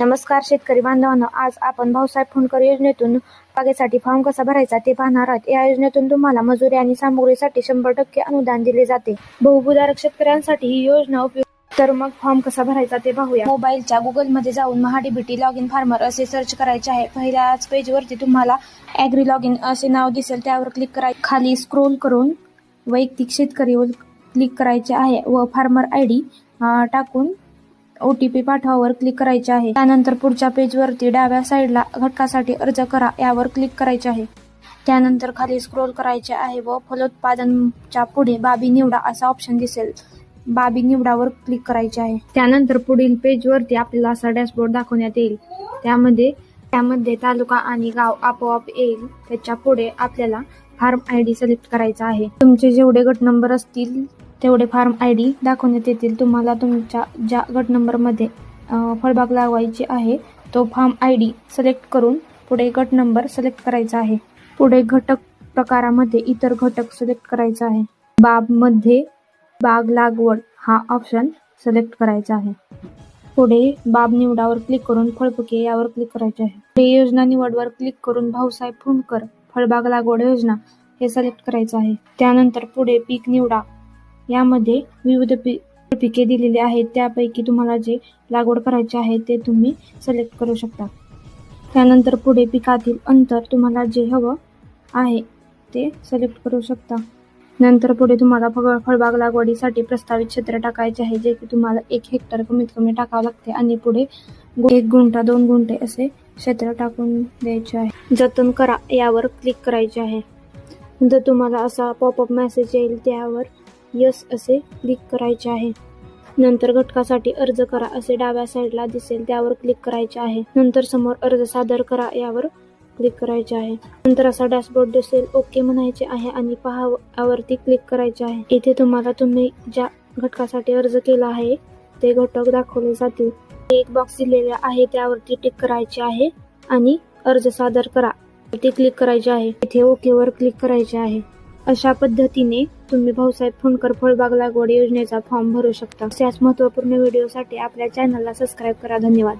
नमस्कार शेतकरी बांधवांनो आज आपण भाऊसाहेब फुंडकर योजनेतून बागेसाठी फॉर्म कसा भरायचा ते पाहणार आहोत. या योजनेतून तुम्हाला मजुरी आणि सामुग्रीसाठी शंभर टक्के अनुदान दिले जाते. बहुभूधारक शेतकऱ्यांसाठी ही योजना उपयुक्त. तर मग फॉर्म कसा भरायचा ते पाहूया. मोबाईलच्या गुगलमध्ये जाऊन महाडीबीटी लॉग इन फार्मर असे सर्च करायचे आहे. पहिल्याच पेजवरती तुम्हाला ॲग्री लॉग इन असे नाव दिसेल त्यावर क्लिक कराय खाली स्क्रोल करून वैयक्तिक शेतकरीवर क्लिक करायचे आहे व फार्मर आय डी टाकून ओ टी पी पाठवावर क्लिक करायचे आहे. त्यानंतर पुढच्या पेजवरती डाव्या साईडला घटकासाठी अर्ज करा. यावर क्लिक करायचे आहे. त्यानंतर खाली स्क्रोल करायचे आहे व फलोत्पादनच्या पुढे बाबी निवडा असा ऑप्शन दिसेल. बाबी निवडावर क्लिक करायचे आहे. त्यानंतर पुढील पेजवरती आपल्याला असा डॅशबोर्ड दाखवण्यात येईल. त्यामध्ये त्यामध्ये तालुका आणि गाव आपोआप येईल. त्याच्या पुढे आपल्याला फार्म आय डी सिलेक्ट करायचा आहे. तुमचे जेवढे गट नंबर असतील तेवढे फार्म आय डी दाखवण्यात येतील. तुम्हाला तुमच्या ज्या गट नंबरमध्ये फळबाग लावायची आहे तो फार्म आय डी सिलेक्ट करून पुढे गट नंबर सिलेक्ट करायचा आहे. पुढे घटक प्रकारामध्ये इतर घटक सिलेक्ट करायचा आहे. बाबमध्ये बाग लागवड हा ऑप्शन सिलेक्ट करायचा आहे. पुढे बाब निवडावर क्लिक करून फळपके यावर क्लिक करायचे आहे. पुढे योजना निवडवर क्लिक करून भाऊसाहेब फुंडकर फळबाग लागवड योजना हे सिलेक्ट करायचं आहे. त्यानंतर पुढे पीक निवडा यामध्ये विविध पी पिके दिलेली आहेत. त्यापैकी तुम्हाला जे लागवड करायचे आहे ते तुम्ही सिलेक्ट करू शकता. त्यानंतर पुढे पिकातील अंतर तुम्हाला जे हवं आहे ते सिलेक्ट करू शकता. नंतर पुढे तुम्हाला फळ फळबाग लागवडीसाठी प्रस्तावित क्षेत्र टाकायचे आहे जे की तुम्हाला एक हेक्टर कमीत कमी टाकावं लागते. आणि पुढे एक गुंठा दोन गुंठे असे क्षेत्र टाकून द्यायचे आहे. जतन करा यावर क्लिक करायचे आहे. जर तुम्हाला असा पॉपअप मेसेज येईल त्यावर यस असे क्लिक करायचे आहे. नंतर घटकासाठी अर्ज करा असे डाव्या साईडला दिसेल त्यावर क्लिक करायचे आहे. नंतर समोर अर्ज सादर करा यावर क्लिक करायचे आहे. नंतर असा डॅशबोर्ड दिसेल ओके म्हणायचे आहे आणि पहा यावरती क्लिक करायचे आहे. इथे तुम्हाला तुम्ही ज्या घटकासाठी अर्ज केला आहे ते घटक दाखवले जातील. एक बॉक्स दिलेला आहे त्यावरती टिक करायचे आहे आणि अर्ज सादर करा. ते क्लिक करायचे आहे. इथे ओके वर क्लिक करायचे आहे. अशा पद्धतीने तुम्ही भाऊसाहेब फुंडकर फळबाग लागवड योजनेचा फॉर्म भरू शकता. त्याच महत्त्वपूर्ण व्हिडिओसाठी आपल्या चॅनलला सबस्क्राईब करा. धन्यवाद.